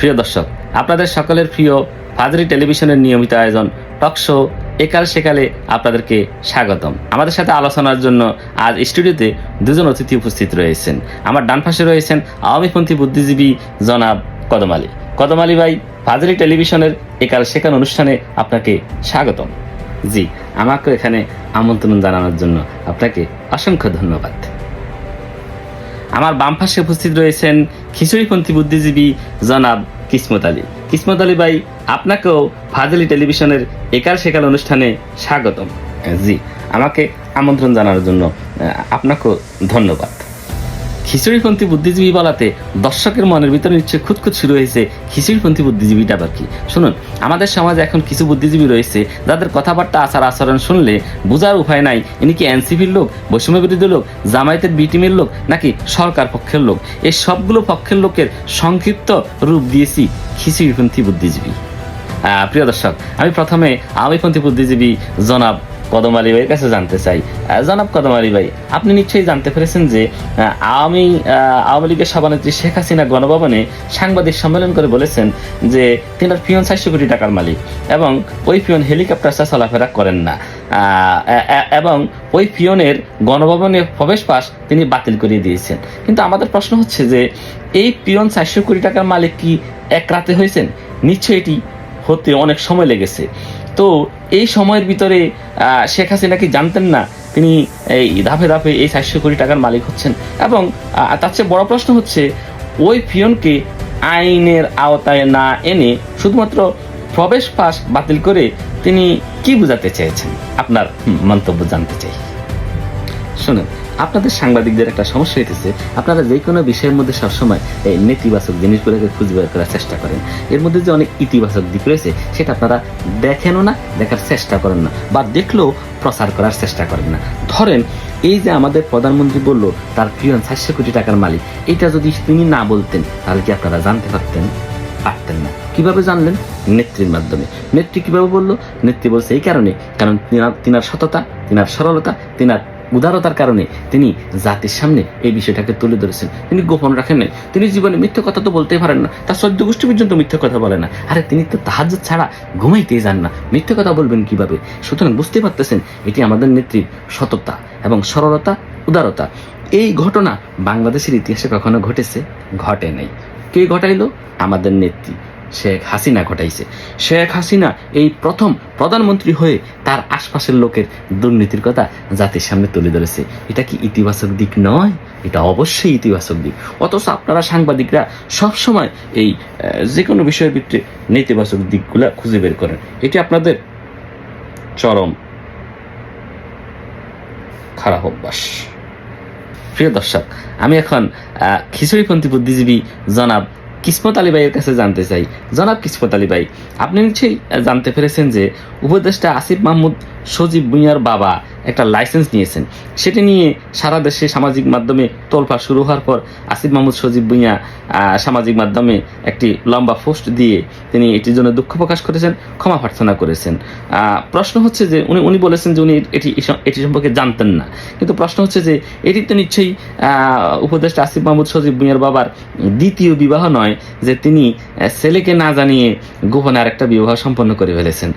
প্রিয় দর্শক, আপনাদের সকলের প্রিয় ফাজরি টেলিভিশনের নিয়মিত আয়োজন, টক শো, একাল সেকালে আপনাদেরকে স্বাগতম। আমাদের সাথে আলোচনার জন্য আজ স্টুডিওতে দুজন অতিথি উপস্থিত রয়েছেন। আমার ডান পাশে রয়েছেন আওয়ামীপন্থী বুদ্ধিজীবী জনাব কদম আলী। কদম আলী ভাই ফাজরি টেলিভিশনের একাল সেকাল অনুষ্ঠানে আপনাকে স্বাগতম। জি, আমাকে এখানে আমন্ত্রণ জানানোর জন্য আপনাকে অসংখ্য ধন্যবাদ। আমার বাম পাশে উপস্থিত রয়েছেন খিচুড়িপন্থী বুদ্ধিজীবী জনাব কিসমত আলী। কিসমত আলী ভাই, আপনাকেও ফাজলি টেলিভিশনের একাল সেকাল অনুষ্ঠানে স্বাগতম। জি, আমাকে আমন্ত্রণ জানার জন্য আপনাকেও ধন্যবাদ। খিচুড়িপন্থী বুদ্ধিজীবী বলাতে দর্শকের মনের ভিতরে নিশ্চয়ই খুঁতখুত শুরু হয়েছে খিচুড়িপন্থী বুদ্ধিজীবীটা আবার কি? শুনুন, আমাদের সমাজে এখন কিছু বুদ্ধিজীবী রয়েছে, যাদের কথাবার্তা, আচার, আচরণ শুনলে বোঝার উপায় নাই। ইনি কি এনসিপির লোক, বৈষম্য বিরোধী লোক, জামায়াতের বি টিমের লোক, নাকি সরকার পক্ষের লোক? এই সবগুলো পক্ষের লোকের সংক্ষিপ্ত রূপ দিয়েছি খিচুড়িপন্থী বুদ্ধিজীবী। প্রিয় দর্শক, আমি প্রথমে আওয়ামীপন্থী বুদ্ধিজীবী জনাব কদম আলী ভাইয়ের কাছে জানতে চাই। জনাব কদম আলী ভাই, আপনি নিশ্চয়ই জানতে পেরেছেন যে আওয়ামী আওয়ামী লীগের সভানেত্রী শেখ হাসিনা গণভবনে সাংবাদিক সম্মেলন করে বলেছেন যে, তিনি পিয়ন চারশো কোটি টাকার মালিক এবং ওই পিয়ন হেলিকপ্টার চলাফেরা করেন না। এবং ওই পিয়নের গণভবনে প্রবেশ পাস তিনি বাতিল করিয়ে দিয়েছেন। কিন্তু আমাদের প্রশ্ন হচ্ছে যে, এই পিয়ন চারশো কোটি টাকার মালিক কি এক রাতে হয়েছেন? নিশ্চয়ই এটি হতে অনেক সময় লেগেছে। তো এই সময়ের ভিতরে শেখ হাসিনা কি জানতেন না তিনি এই ধাপে ধাপে এই চারশো কোটি টাকার মালিক হচ্ছেন? এবং তার চেয়ে বড় প্রশ্ন হচ্ছে, ওই পিয়নকে আইনের আওতায় না এনে শুধুমাত্র প্রবেশ পাস বাতিল করে তিনি কি বোঝাতে চেয়েছেন? আপনার মন্তব্য জানতে চাই। শুনুন। আপনাদের সাংবাদিকদের একটা সমস্যা হইতেছে, আপনারা যে কোনো বিষয়ের মধ্যে সবসময় এই নেতিবাচক জিনিসগুলোকে খুঁজে বের করার চেষ্টা করেন। এর মধ্যে যে অনেক ইতিবাচক দিক রয়েছে, সেটা আপনারা দেখেনও না, দেখার চেষ্টা করেন না, বা দেখলেও প্রচার করার চেষ্টা করেন না। ধরেন, এই যে আমাদের প্রধানমন্ত্রী বলল, তার প্রিয় চারশো কোটি টাকার মালিক এটা যদি তিনি না বলতেন, তাহলে কি আপনারা জানতে পারতেন? পারতেন না। কীভাবে জানলেন? নেত্রীর মাধ্যমে। নেত্রী কীভাবে বলল? নেত্রী বলছে এই কারণে, কারণ তিনার তিনার সততা, তিনার সরলতা, তিনার উদারতার কারণে তিনি জাতির সামনে এই বিষয়টাকে তুলে ধরেছেন। তিনি গোপন রাখেন নাই। তিনি জীবনে মিথ্যে কথা তো বলতেই পারেন না। তার সদ্য গোষ্ঠী পর্যন্ত মিথ্যে কথা বলে না। আরে তিনি তো তাহাজ ছাড়া ঘুমাইতেই যান না। মিথ্যে কথা বলবেন কীভাবে? সুতরাং বুঝতে পারতেছেন এটি আমাদের নেত্রীর সততা এবং সরলতা, উদারতা। এই ঘটনা বাংলাদেশের ইতিহাসে কখনো ঘটেছে? ঘটে নাই। কে ঘটাইলো? আমাদের নেত্রী। শেখ হাসিনা ঘটাইছে। শেখ হাসিনা এই প্রথম প্রধানমন্ত্রী হয়ে তার আশপাশের লোকের দুর্নীতির কথা জাতির সামনে তুলে ধরেছে। এটা কি ইতিবাচক দিক নয়? এটা অবশ্যই ইতিবাচক দিক। অথচ আপনারা সাংবাদিকরা সবসময় এই যে কোনো বিষয়ের ভিত্তিতে নেতিবাচক দিকগুলো খুঁজে বের করেন। এটি আপনাদের চরম খারাপ অভ্যাস। প্রিয় দর্শক, আমি এখন খিচুড়িপন্থী বুদ্ধিজীবী জনাব কিসমত আলী ভাইয়ের কাছে জানতে চাই। জনাব কিসমত আলী ভাই, আপনি নিশ্চয়ই জানতে পেরেছেন যে উপদেষ্টা আসিফ মাহমুদ সজীব ভূঁইয়ার বাবা একটা লাইসেন্স নিয়েছেন। সেটি নিয়ে সারা দেশে সামাজিক মাধ্যমে তোলপাড় শুরু হওয়ার পর আসিফ মাহমুদ, সজীব ভূঁইয়া সামাজিক মাধ্যমে একটি লম্বা পোস্ট দিয়ে তিনি এটির জন্য দুঃখ প্রকাশ করেছেন, ক্ষমা প্রার্থনা করেছেন। প্রশ্ন হচ্ছে যে উনি উনি বলেছেন যে উনি এটি এটি সম্পর্কে জানতেন না। কিন্তু প্রশ্ন হচ্ছে যে এটি তো নিশ্চয়ই উপদেষ্টা আসিফ মাহমুদ, সজীব ভুঁইয়ার বাবার দ্বিতীয় বিবাহ নয়, যে তিনি ছেলেকে না জানিয়ে গোপনে আরেকটা বিবাহ সম্পন্ন করে ফেলেছেন।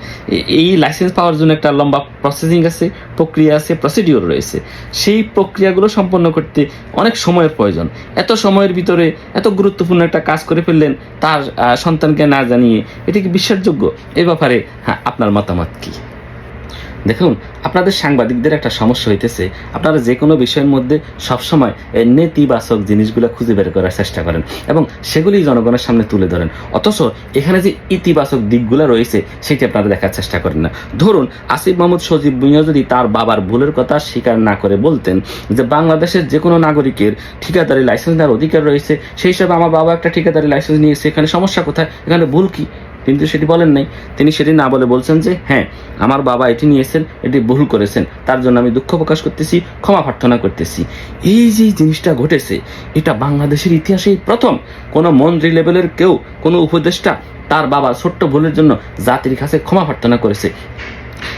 এই লাইসেন্স পাওয়ার জন্য একটা লম্বা প্রসেসিং আছে, প্রক্রিয়া আছে প্রসিডিওর রয়েছে। সেই প্রক্রিয়াগুলো সম্পন্ন করতে অনেক সময়ের প্রয়োজন। এত সময়ের ভিতরে এত গুরুত্বপূর্ণ একটা কাজ করে ফেললেন তার সন্তানকে না জানিয়ে, এটি কি বিশ্বাসযোগ্য? এ ব্যাপারে হ্যাঁ আপনার মতামত কি? দেখুন, আপনাদের সাংবাদিকদের একটা সমস্যা হইতেছে। আপনারা যে কোনো বিষয়ের মধ্যে সবসময় নেতিবাচক জিনিসগুলো খুঁজে বের করার চেষ্টা করেন এবং সেগুলি জনগণের সামনে তুলে ধরেন। অথচ এখানে যে ইতিবাচক দিকগুলো রয়েছে, সেটি আপনারা দেখার চেষ্টা করেন না। ধরুন, আসিফ মোহাম্মদ সজীব ভুঁইয়া যদি তার বাবার ভুলের কথা স্বীকার না করে বলতেন যে বাংলাদেশের যে কোনো নাগরিকের ঠিকাদারি লাইসেন্স নেওয়ার অধিকার রয়েছে, সেই হিসাবে আমার বাবা একটা ঠিকাদারি লাইসেন্স নিয়েছে, এখানে সমস্যা কোথায়? এখানে ভুল কি? কিন্তু সেটি বলেন নাই। তিনি সেটি না বলে বলছেন যে হ্যাঁ আমার বাবা এটি নিয়েছেন এটি ভুল করেছেন। তার জন্য আমি দুঃখ প্রকাশ করতেছি, ক্ষমা প্রার্থনা করতেছি। এই যে জিনিসটা ঘটেছে, এটা বাংলাদেশের ইতিহাসেই প্রথম। কোনো মন্ত্রী লেভেলের কেউ, কোনো উপদেষ্টা তার বাবা ছোট্ট ভুলের জন্য জাতির কাছে ক্ষমা প্রার্থনা করেছে।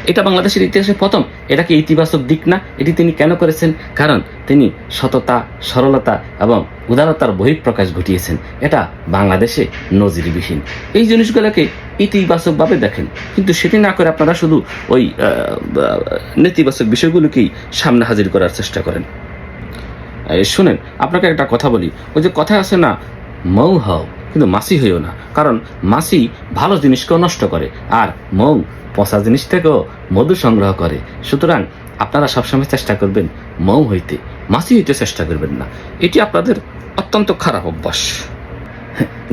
এটা বাংলাদেশের ইতিহাসে প্রথম। এটা কি ইতিবাচক দিক না? এটি তিনি কেন করেছেন? কারণ তিনি সততা, সরলতা এবং উদারতার বহিঃপ্রকাশ ঘটিয়েছেন। এটা বাংলাদেশে নজিরবিহীন। এই জিনিসগুলোকে ইতিবাচকভাবে দেখেন। কিন্তু সেটি না করে আপনারা শুধু ওই নেতিবাচক বিষয়গুলোকেই সামনে হাজির করার চেষ্টা করেন। শুনেন, আপনাকে একটা কথা বলি। ওই যে কথা আছে না মৌ হও কিন্তু মাসি হইও না, কারণ মাসি ভালো জিনিসকেও নষ্ট করে আর মৌ পচা জিনিস থেকেও মধু সংগ্রহ করে। সুতরাং আপনারা সবসময় চেষ্টা করবেন মৌ হইতে, মাসি হইতে চেষ্টা করবেন না। এটি আপনাদের অত্যন্ত খারাপ অভ্যাস।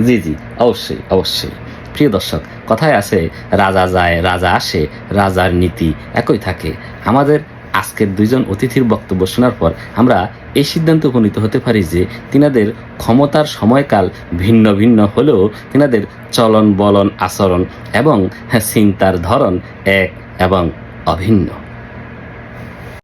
জি জি, অবশ্যই অবশ্যই। প্রিয় দর্শক, কথায় আছে, রাজা যায়, রাজা আসে, রাজার নীতি একই থাকে। আমাদের আজকের দুইজন অতিথির বক্তব্য শোনার পর আমরা এই সিদ্ধান্ত উপনীত হতে পারি যে তিনাদের ক্ষমতার সময়কাল ভিন্ন ভিন্ন হলেও তিনাদের চলন বলন আচরণ এবং চিন্তার ধরন এক এবং অভিন্ন।